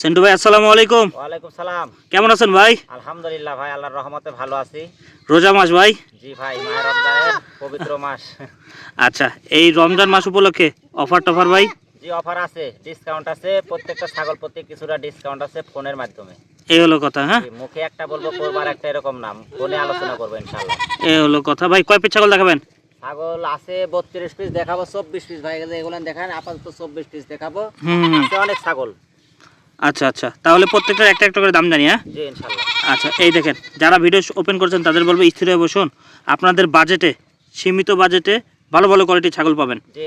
সেন্টু ভাই আসসালামু আলাইকুম। ওয়ালাইকুম সালাম। কেমন আছেন ভাই? আলহামদুলিল্লাহ ভাই আল্লাহর রহমতে ভালো আছি। রোজা মাস ভাই? জি ভাই মায়ের রমজানের পবিত্র মাস। আচ্ছা এই রমজান মাস উপলক্ষে অফার টফার ভাই? জি অফার আছে ডিসকাউন্ট আছে প্রত্যেকটা ছাগল প্রতি কিছুটা ডিসকাউন্ট আছে ফোনের মাধ্যমে। এই হলো কথা হ্যাঁ? মুখে একটা বলব করবার একটা এরকম নাম ফোনে আলোচনা করব ইনশাল্লাহ এই হলো কথা। ভাই কয় পিস ছাগল দেখাবেন? ছাগল আছে বত্রিশ পিস দেখাবো চব্বিশ পিস ভাই এগুলো দেখান আপাতত চব্বিশ পিস দেখাবো। অনেক ছাগল। আচ্ছা আচ্ছা। তাহলে প্রত্যেকটার একটা একটা করে দাম জানি হ্যাঁ? আচ্ছা এই দেখেন যারা ভিডিও ওপেন করছেন তাদের বলব স্থির হয়ে বসুন। আপনাদের বাজেটে সীমিত বাজেটে ভালো ভালো কোয়ালিটির ছাগল পাবেন। জি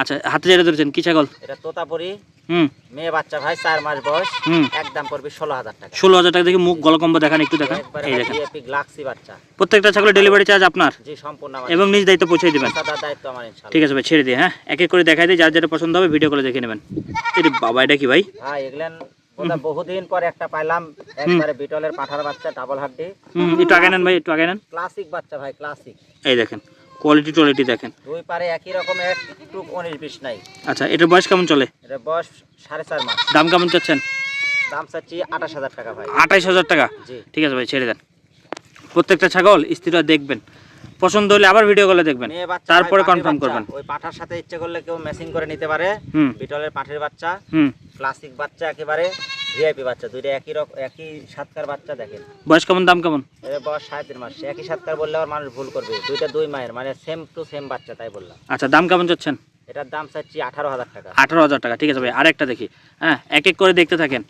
আচ্ছা হাতে যেটা ধরেছেন কি ছাগল? এটা তোতাপুরি। হুম। মেয়ে বাচ্চা ভাই মাস বয়স। হুম। একদম পড়বে ষোলো হাজার টাকা। ষোলো হাজার টাকা দেখে মুখ গলকম্ব দেখান একটু দেখান। এই বাচ্চা। প্রত্যেকটা ছাগলের ডেলিভারি চার্জ আপনার? জি সম্পূর্ণ আমার। এবং নিজ দায়িত্ব পৌঁছে দিবেন। দায়িত্ব আমার ঠিক আছে ভাই ছেড়ে দিয়ে হ্যাঁ? এক এক করে দেখাই দিই যার যেটা পছন্দ হবে ভিডিও করে দেখে নেবেন। বাবা এটা কি ভাই এগুলেন বোধহয় বহুদিন পর একটা পাইলাম একবারে বিটলের পাঠার বাচ্চা ডাবল হাড্ডি। একটু আগে নেন ভাই একটু আগে নেন। ক্লাসিক বাচ্চা ভাই ক্লাসিক এই দেখেন কোয়ালিটি টোয়ালিটি দেখেন। দুই পারে একই রকম একটু উনিশ বিশ নাই। আচ্ছা এটার বয়স কেমন চলে? এটা বয়স সাড়ে চার মাস। দাম কেমন চাচ্ছেন? দাম চাচ্ছি আঠাশ হাজার টাকা ভাই। আঠাইশ হাজার টাকা? জি। ঠিক আছে ভাই ছেড়ে দেন। প্রত্যেকটা ছাগল স্থিরা দেখবেন। পছন্দ হলে আবার ভিডিও কলে দেখবেন। তারপরে কনফার্ম করবেন। ওই পাঠার সাথে ইচ্ছে করলে কেউ ম্যাচিং করে নিতে পারে। বিটলের পাঠের বাচ্চা হুম। ক্লাসিক বাচ্চা একেবারে ভিআইপি বাচ্চা। দুইটা একই রকম একই সাতকার বাচ্চা দেখেন। বয়স কেমন দাম কেমন? এর বয়স সাড়ে তিন মাস। একই সাতকার বললে আবার মানুষ ভুল করবে। দুইটা দুই মায়ের মানে সেম টু সেম বাচ্চা তাই বললাম। আচ্ছা দাম কেমন চাচ্ছেন এটার দাম চাচ্ছি আঠারো হাজার টাকা। আঠারো হাজার টাকা ঠিক আছে ভাই। আরেকটা দেখি। হ্যাঁ এক এক করে দেখতে থাকেন।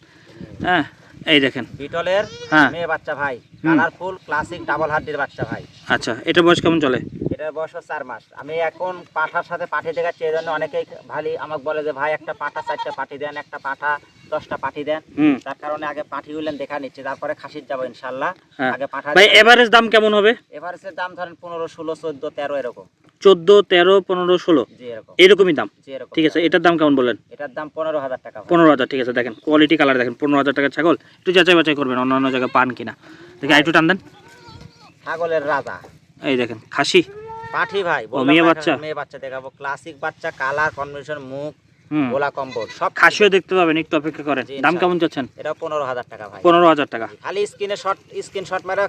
হ্যাঁ এই দেখেন। বিটলের হ্যাঁ। মেয়ে বাচ্চা ভাই। কালারফুল ক্লাসিক ডাবল বাচ্চা ভাই। আচ্ছা এটা বয়স কেমন চলে? এটার বয়স চার মাস। আমি এখন পাঠার সাথে পাঠি দেখাচ্ছি এই জন্য অনেকেই ভালি আমাকে বলে যে ভাই একটা পাঠা চারটা পাঠি দেন একটা পাঠা দশটা পাঠি দেন। তার কারণে আগে পাঠি গুলেন দেখা নিচ্ছি তারপরে খাসির যাব ইনশাল্লাহ। হ্যাঁ। আগে পাঠা ভাই এভারেজ দাম কেমন হবে? এভারেজের দাম ধরেন পনেরো ষোলো চোদ্দ তেরো এরকম। চোদ্দ তেরো পনেরো ষোলো। এরকমই দাম? ঠিক আছে এটার দাম কেমন বললেন এটার দাম পনেরো হাজার টাকা পনেরো হাজার ঠিক আছে দেখেন কোয়ালিটি কালার দেখেন পনেরো হাজার টাকার ছাগল। একটু যাচাই বাছাই করবেন অন্যান্য জায়গায় পান কিনা। দেখি আর একটু টান দেন। ছাগলের রাজা। এই দেখেন খাসি। পাঠি ভাই ও, মেয়ে বাচ্চা? মেয়ে বাচ্চা দেখাবো। ক্লাসিক বাচ্চা কালার কম্বিনেশন মুখ গোলা কম্বল সব খাসিও দেখতে পাবেন একটু অপেক্ষা করেন। দাম কেমন চাচ্ছেন? এটা পনেরো হাজার টাকা ভাই। পনেরো হাজার টাকা। খালি স্ক্রিনে শর্ট স্ক্রিন শট মেরে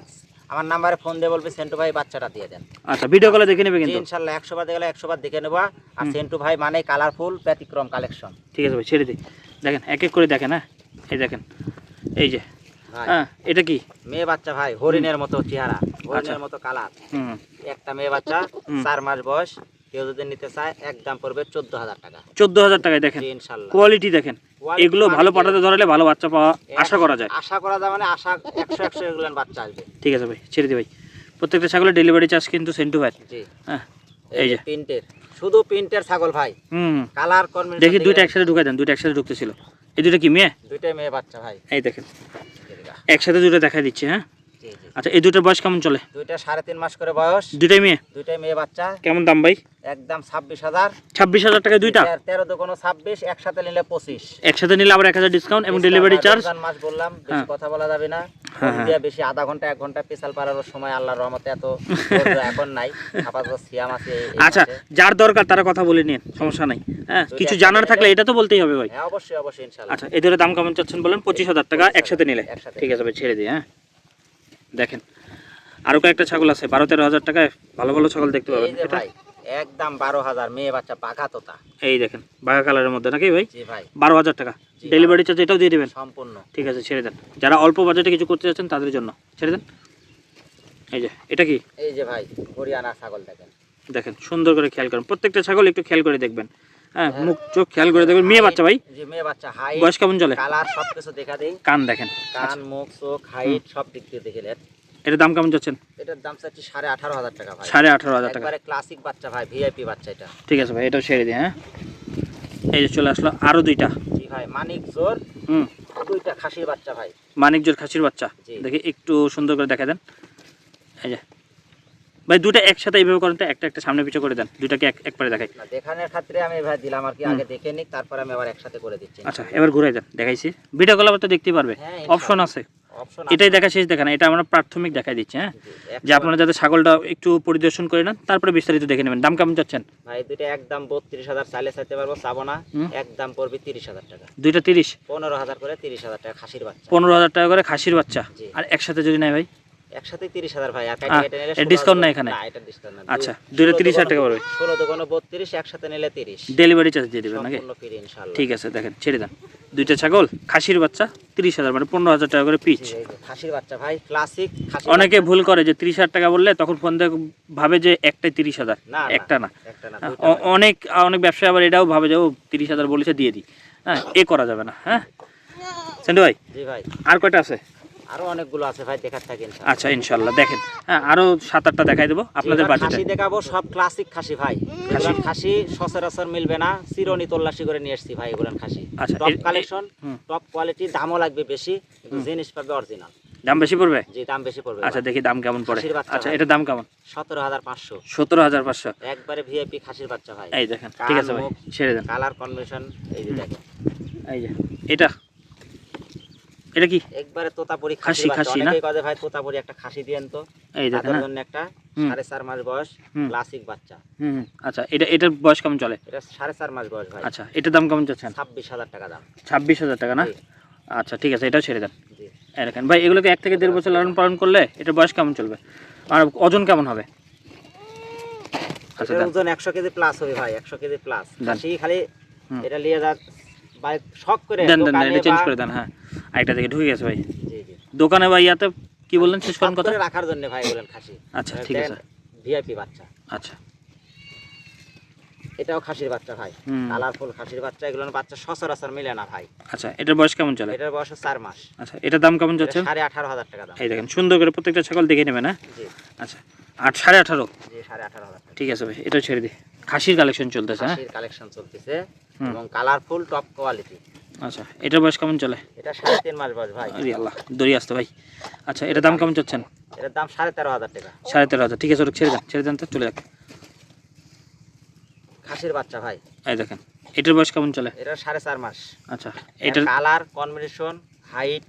আমার নাম্বারে ফোন দিয়ে বলবি সেন্টু ভাই বাচ্চাটা দিয়ে দেন। আচ্ছা ভিডিও কলে দেখে নেবে কিন্তু। ইনশাল্লাহ একশো বার গেলে একশো বার দেখে নেব। আর সেন্টু ভাই মানে কালারফুল ব্যতিক্রম কালেকশন ঠিক আছে ভাই ছেড়ে দিই দেখেন এক এক করে দেখেন হ্যাঁ? এই দেখেন এই যে। হ্যাঁ এটা কি? মেয়ে বাচ্চা ভাই হরিণের মতো চেহারা আচ্ছা। হরিণের মতো কালার হুম। একটা মেয়ে বাচ্চা। চার মাস বয়স কেউ যদি নিতে চায় একদম পড়বে চোদ্দ হাজার টাকা। চোদ্দ হাজার টাকায় দেখেন। জি ইনশাল্লাহ। কোয়ালিটি দেখেন। এগুলো ভালো পাঠাতে ধরালে ভালো বাচ্চা পাওয়া আশা করা যায়। আশা করা যায় মানে আশা একশো একশো এগুলো বাচ্চা আসবে। ঠিক আছে ভাই ছেড়ে দি ভাই। প্রত্যেকটা ছাগলের ডেলিভারি চার্জ কিন্তু সেন্টু ভাই। হ্যাঁ এই যে। প্রিন্টের শুধু প্রিন্টের ছাগল ভাই। হুম। কালার কম্বিনেশন দেখি দুইটা একসাথে ঢুকাই দেন দুইটা একসাথে ঢুকতেছিল। এই দুইটা কি মেয়ে? দুইটা মেয়ে বাচ্চা ভাই। এই দেখেন। একসাথে দুটো দেখা দিচ্ছি হ্যাঁ। আচ্ছা এই দুটোর বয়স কেমন চলে? দুইটা সাড়ে তিন মাস করে বয়স। দুইটাই মেয়ে? দুইটাই মেয়ে বাচ্চা। কেমন দাম ভাই? একদম ছাব্বিশ হাজার। ছাব্বিশ হাজার টাকা দুইটা? তেরো- দোকানো ছাব্বিশ একসাথে নিলে পঁচিশ। একসাথে নিলে আবার এক হাজার ডিসকাউন্ট এবং ডেলিভারি চার্জ মাস বললাম বেশি হ্যাঁ। কথা বলা যাবে না। হ্যাঁ, দিয়ে বেশি আধা ঘণ্টা এক ঘণ্টা পেছাল পাড়ার সময় আল্লাহর রহমতে এত এখন নাই। আপাতত সিয়াম আছে আচ্ছা যার দরকার তারা কথা বলে নিন সমস্যা নাই। হ্যাঁ কিছু জানার থাকলে এটা তো বলতেই হবে ভাই। হ্যাঁ অবশ্যই অবশ্যই ইনশাল্লাহ। আচ্ছা এদের দাম কেমন চাচ্ছেন বলেন? পঁচিশ হাজার টাকা একসাথে নিলে। একসাথে। ঠিক আছে ভাই ছেড়ে দিই হ্যাঁ। দেখেন। আরও কয়েকটা ছাগল আছে বারো তেরো হাজার টাকায় ভালো ভালো ছাগল দেখতে পাবেন। ভাই একদম বারো হাজার মেয়ে বাচ্চা পাখা তোতা এই দেখেন বাঘা কালারের মধ্যে নাকি ভাই? ভাই। বারো হাজার টাকা। ডেলিভারি চার্জ এটাও দিয়ে দেবেন? সম্পূর্ণ। ঠিক আছে ছেড়ে দেন। যারা অল্প বাজেটে কিছু করতে যাচ্ছেন তাদের জন্য। ছেড়ে দেন। এই যে এটা কি? এই যে ভাই হরিয়ানা ছাগল দেখেন। দেখেন সুন্দর করে খেয়াল করেন। প্রত্যেকটা ছাগল একটু খেয়াল করে দেখবেন। হ্যাঁ হ্যাঁ। মুখ চোখ খেয়াল করে দেখবেন। মেয়ে বাচ্চা ভাই? জি মেয়ে বাচ্চা হাই বয়স কেমন চলে? কালার সবকিছু দেখা দেই। কান দেখেন। কান মুখ চোখ হাইট সব দিক দিয়ে দেখে এটার দাম কেমন যাচ্ছেন? এটার দাম চাচ্ছি সাড়ে আঠারো হাজার টাকা ভাই। সাড়ে আঠারো হাজার টাকা। একবারে ক্লাসিক বাচ্চা ভাই ভিআইপি বাচ্চা এটা। ঠিক আছে ভাই এটাও ছেড়ে দিই হ্যাঁ। এই যে চলে আসলো আরও দুইটা। জি ভাই মানিক জোর হুম। দুইটা খাসির বাচ্চা ভাই। মানিকজোর খাসির বাচ্চা। দেখি একটু সুন্দর করে দেখা দেন। এই যে ভাই দুটা একসাথে এইভাবে করেন তো একটা একটা সামনে পিছু করে দেন দুটাকে এক একবারে দেখাই। দেখানোর খাতিরে আমি ভাই দিলাম আর কি আগে দেখে নিক তারপরে আমি আবার একসাথে করে দিচ্ছি। আচ্ছা এবার ঘুরাই দেন দেখাইছি। ভিডিও কল আবার তো দেখতেই পারবে। হ্যাঁ, অপশন আছে। এটাই দেখা শেষ দেখা না এটা আমরা প্রাথমিক দেখাই দিচ্ছি হ্যাঁ? যে আপনারা যাতে ছাগলটা একটু পরিদর্শন করে নেন তারপরে বিস্তারিত দেখে নেবেন। দাম কেমন চাচ্ছেন ভাই দুইটা একদম বত্রিশ হাজার চাইলে চাইতে পারব চাবো না। একদম পড়বে তিরিশ হাজার টাকা। দুইটা তিরিশ? পনেরো হাজার করে তিরিশ হাজার টাকা খাসির বাচ্চা। পনেরো হাজার টাকা করে খাসির বাচ্চা। আর একসাথে যদি নেয় ভাই? একসাথে তিরিশ হাজার ভাই আর কেটে নিলে এর 16 discount নাই হাজার- এখানে? না এটা ডিসকাউন্ট না আচ্ছা, 30 টাকা পড়বে। দোকানো একসাথে নিলে তিরিশ। ডেলিভারি চার্জ দিয়ে দেবেন নাকি? সম্পূর্ণ ফ্রি ঠিক আছে দেখেন ছেড়ে দেন। দুইটা ছাগল খাসির বাচ্চা তিরিশ হাজার মানে পনেরো হাজার টাকা করে পিচ খাসির বাচ্চা ভাই ক্লাসিক খাসি অনেকে ভুল করে যে তিরিশ হাজার টাকা বললে তখন ফোন দেখ ভাবে যে একটাই তিরিশ হাজার। না একটা না। একটা না অনেক অনেক ব্যবসায়ী আবার এটাও ভাবে যে ও তিরিশ হাজার বলেছে দিয়ে দিই হ্যাঁ এ করা যাবে না হ্যাঁ? সেন্টু ভাই জি ভাই। আর কয়টা আছে? আরও অনেকগুলো আছে ভাই দেখার থাকে আচ্ছা ইনশাল্লাহ দেখেন। হ্যাঁ আরও সাত আটটা দেখাই দেবো আপনাদের বাজেটে খাসি দেখাবো সব ক্লাসিক খাসি ভাই। এগুলান খাসি সচরাচর মিলবে না চিরনি তল্লাশি করে নিয়ে এসছি ভাই এগুলান খাসি। আচ্ছা, টপ কালেকশন টপ কোয়ালিটি দামও লাগবে বেশি কিন্তু জিনিস পাবে অরিজিনাল দাম বেশি পড়বে? যে দাম বেশি পড়বে আচ্ছা দেখি দাম কেমন পড়ে। আচ্ছা এটা দাম কেমন? সতেরো হাজার পাঁচশো। সতেরো হাজার পাঁচশো। একবারে ভিআইপি খাসির বাচ্চা ভাই। এই দেখেন ঠিক আছে ভাই ছেড়ে দেন। কালার কনভেনশন এই যে দেখেন। এই যে এটা এটা কি? একবারে তোতাপুরি খাসি, খাসি না? অনেকেই কয় ভাই তোতাপুরি একটা খাসি দিয়েন তো। এই দেখেন জন্য একটা হুম। সাড়ে চার মাস বয়স ক্লাসিক বাচ্চা। হুম। আচ্ছা এটা এটার বয়স কেমন চলে? এটা সাড়ে চার মাস বয়স ভাই। আচ্ছা এটার দাম কেমন চাচ্ছেন? টাকা দাম। টাকা না? আচ্ছা ঠিক আছে এটাও ছেড়ে দেন। জি। দেখেন ভাই এগুলোকে এক থেকে দেড় বছর লালন পালন করলে এটার বয়স কেমন চলবে? আর ওজন কেমন হবে? আচ্ছা ওজন একশো কেজি প্লাস হবে ভাই একশো কেজি প্লাস। খাসি খালি এটা নিয়ে যা ভাই শখ করে দেন দেন, এটা চেঞ্জ করে দেন হ্যাঁ। আরেকটা থেকে ঢুকে গেছে ভাই। জি, জি। দোকানে বা ইয়াতে কি বললেন শেষ করেন কথা? রাখার জন্য ভাই বলেন খাসি। আচ্ছা ঠিক আছে। ভিআইপি বাচ্চা। আচ্ছা। এটাও খাসির বাচ্চা ভাই। কালারফুল খাসির বাচ্চা এগুলো বাচ্চা সচরাচর মিলে না ভাই। আচ্ছা এটার বয়স কেমন চলে? এটার বয়স চার মাস। আচ্ছা এটার দাম কেমন এটা যাচ্ছে? সাড়ে আঠারো হাজার টাকা দাম। এই দেখেন সুন্দর করে প্রত্যেকটা ছাগল দেখে নেবেন হ্যাঁ? জি। আচ্ছা আট সাড়ে আঠারো? জি সাড়ে আঠারো হাজার টাকা। ঠিক আছে ভাই এটাও ছেড়ে দিই। খাসির কালেকশন চলতেছে হ্যাঁ? কালেকশন চলতেছে এবং কালারফুল টপ কোয়ালিটি আচ্ছা এটার বয়স কেমন চলে? এটা সাড়ে তিন মাস বয়স ভাই। আরে আল্লাহ দড়ি আসতে ভাই। আচ্ছা এটার দাম কেমন চাচ্ছেন? এটার দাম সাড়ে তেরো হাজার টাকা। সাড়ে তেরো হাজার ঠিক আছে ওটা ছেড়ে দেন ছেড়ে দেন তো চলে যাক। খাসির বাচ্চা ভাই। এই দেখেন এটার বয়স কেমন চলে? এটা সাড়ে চার মাস। আচ্ছা এটার কালার কম্বিনেশন হাইট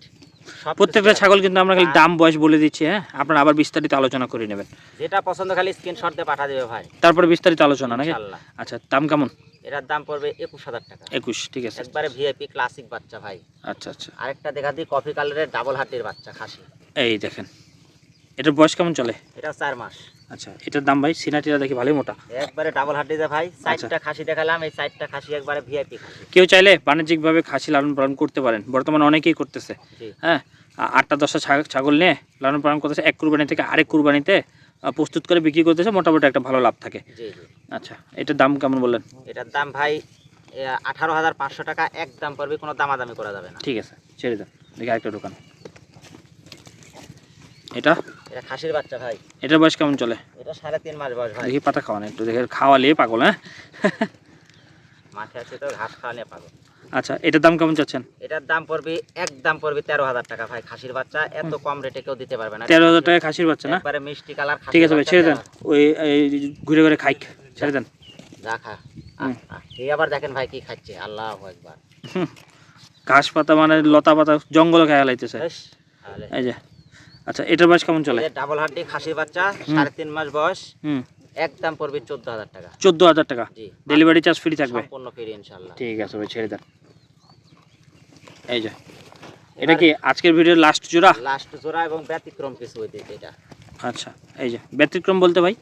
প্রত্যেকটা ছাগল কিন্তু আমরা খালি দাম বয়স বলে দিচ্ছি হ্যাঁ? আপনারা আবার বিস্তারিত আলোচনা করে নেবেন। যেটা পছন্দ খালি স্ক্রিনশট দিয়ে পাঠা দেবে ভাই। তারপরে বিস্তারিত আলোচনা নাকি? আচ্ছা দাম কেমন? এটার দাম পড়বে একুশ হাজার টাকা। একুশ ঠিক আছে। একবারে ভিআইপি ক্লাসিক বাচ্চা ভাই। আচ্ছা আচ্ছা। আরেকটা দেখা দিই কফি কালারের ডাবল হাতের বাচ্চা খাসি। এই দেখেন। এটার বয়স কেমন চলে? এটা চার মাস। আচ্ছা এটার দাম ভাই সিনাটিরা দেখি ভালোই মোটা। একবারে ডাবল হাটি দে ভাই আচ্ছা। চারটা খাসি দেখালাম এই চারটা খাসি একবারে ভিআইপি কেউ চাইলে বাণিজ্যিকভাবে খাসি লালন পালন করতে পারেন। বর্তমানে অনেকেই করতেছে। হ্যাঁ আটটা দশটা ছাগল নিয়ে লালন পালন করতেছে। এক কুরবানি থেকে আরেক কুরবানিতে প্রস্তুত করে বিক্রি করতেছে। মোটামুটি একটা ভালো লাভ থাকে। জি জি। আচ্ছা এটার দাম কেমন বললেন? এটার দাম ভাই আঠারো হাজার পাঁচশো টাকা এক দাম পড়বে কোনো দামাদামি করা যাবে না। ঠিক আছে ছেড়ে দেন। দেখি আরেকটা দোকান। এটা? এটা খাসির বাচ্চা ভাই। এটার বয়স কেমন চলে? এটা সাড়ে তিন মাস বয়স ভাই। দেখি পাতা খাওয়ান একটু দেখে খাওয়ালে পাগল হ্যাঁ? মাঠে আছে তো ঘাস খাওয়া নিয়ে পাবো আচ্ছা এটার দাম কেমন চাচ্ছেন? এটার দাম পড়বে এক দাম পড়বে তেরো হাজার টাকা ভাই খাসির বাচ্চা। এত কম রেটে কেউ দিতে পারবে না। তেরো হাজার টাকা খাসির বাচ্চা না? একবারে মিষ্টি কালার ঠিক আছে ভাই ছেড়ে দেন। ওই ঘুরে ঘুরে খাইক ছেড়ে দেন। যা খা। এই আবার দেখেন ভাই কি খাচ্ছে আল্লাহ একবার। ঘাস পাতা মানে লতা পাতা জঙ্গল খেয়া লাইতেছে। এই যে আচ্ছা এটার বয়স কেমন চলে? ডাবল হাড্ডি খাসির বাচ্চা সাড়ে তিন মাস বয়স হুম। এক দাম পড়বে চোদ্দ হাজার টাকা। চোদ্দ হাজার টাকা? ডেলিভারি চার্জ ফ্রি থাকবে? সম্পূর্ণ ফ্রি ইনশাল্লাহ ঠিক আছে ভাই ছেড়ে দেন। এই যে এটা কি আজকের ভিডিওর লাস্ট জোড়া? লাস্ট জোড়া এবং ব্যতিক্রম কিছু হইতে এটা। আচ্ছা এই যে ব্যতিক্রম বলতে ভাই?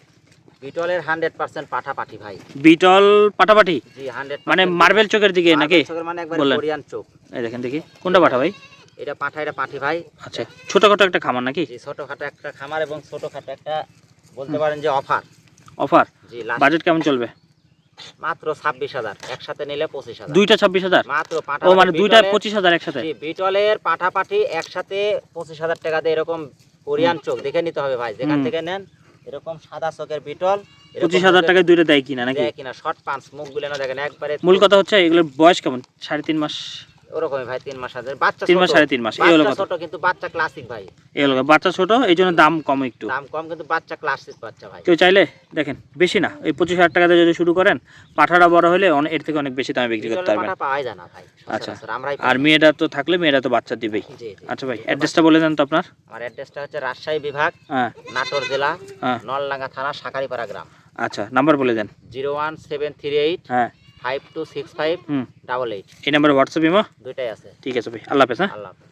বিটলের হান্ড্রেড পার্সেন্ট পাঠা পাঠি ভাই। বিটল পাটাপাটি জি হান্ড্রেড মানে মার্বেল চোখের দিকে নাকি? মানে একবার? কোরিয়ান চোখ। এই দেখেন দেখি কোনটা পাঠা ভাই? এটা পাঠা এটা পাঠি ভাই। আচ্ছা ছোটখাটো একটা খামার নাকি? ছোটখাটো একটা খামার এবং ছোটখাটো একটা বলতে পারেন যে অফার। অফার? জি বাজেট কেমন চলবে? মাত্র ছাব্বিশ হাজার একসাথে নিলে পঁচিশ হাজার। দুইটা ছাব্বিশ হাজার? মাত্র পাঠা ও মানে দুইটা পঁচিশ হাজার একসাথে? বিটলের পাঠাপাঠি একসাথে পঁচিশ হাজার টাকা দিয়ে এরকম কোরিয়ান চোখ দেখে নিতে হবে ভাই। যেখান থেকে নেন এরকম সাদা চোখের বিটল পঁচিশ হাজার টাকায় দুইটা দেয় কিনা নাকি? কিনা শর্ট পাঁচ মুখগুলো না দেখেন একবারে মূল কথা হচ্ছে এগুলোর বয়স কেমন? সাড়ে তিন মাস? ওরকমই ভাই তিন মাস আছে। বাচ্চা তিন মাস ছোট। সাড়ে তিন মাস এই হলো কথা। ছোট কিন্তু বাচ্চা ক্লাসিক ভাই। এই হলো বাচ্চা ছোট এই জন্য দাম কম একটু। দাম কম কিন্তু বাচ্চা ক্লাসিক বাচ্চা ভাই। কেউ চাইলে দেখেন বেশি না এই পঁচিশ হাজার টাকাতে যদি শুরু করেন পাঠাটা বড় হলে অনেক এর থেকে অনেক বেশি দামে বিক্রি করতে পারবেন। পাঠা পাওয়াই যায় না ভাই আচ্ছা। আর মেয়েটা তো থাকলে মেয়েটা তো বাচ্চা দিবেই। আচ্ছা ভাই অ্যাড্রেসটা বলে দেন তো আপনার। আমার অ্যাড্রেসটা হচ্ছে রাজশাহী বিভাগ হ্যাঁ। নাটোর জেলা হ্যাঁ। নলডাঙ্গা থানা সাকারিপাড়া গ্রাম। আচ্ছা নাম্বার বলে দেন। Zero one seven three eight হ্যাঁ। Five two six five double eight. এই নাম্বারে হোয়াটসঅ্যাপ ইমো? দুইটাই আছে। ঠিক আছে ভাই আল্লাহ হাফেজ হ্যাঁ? আল্লাহ হাফেজ।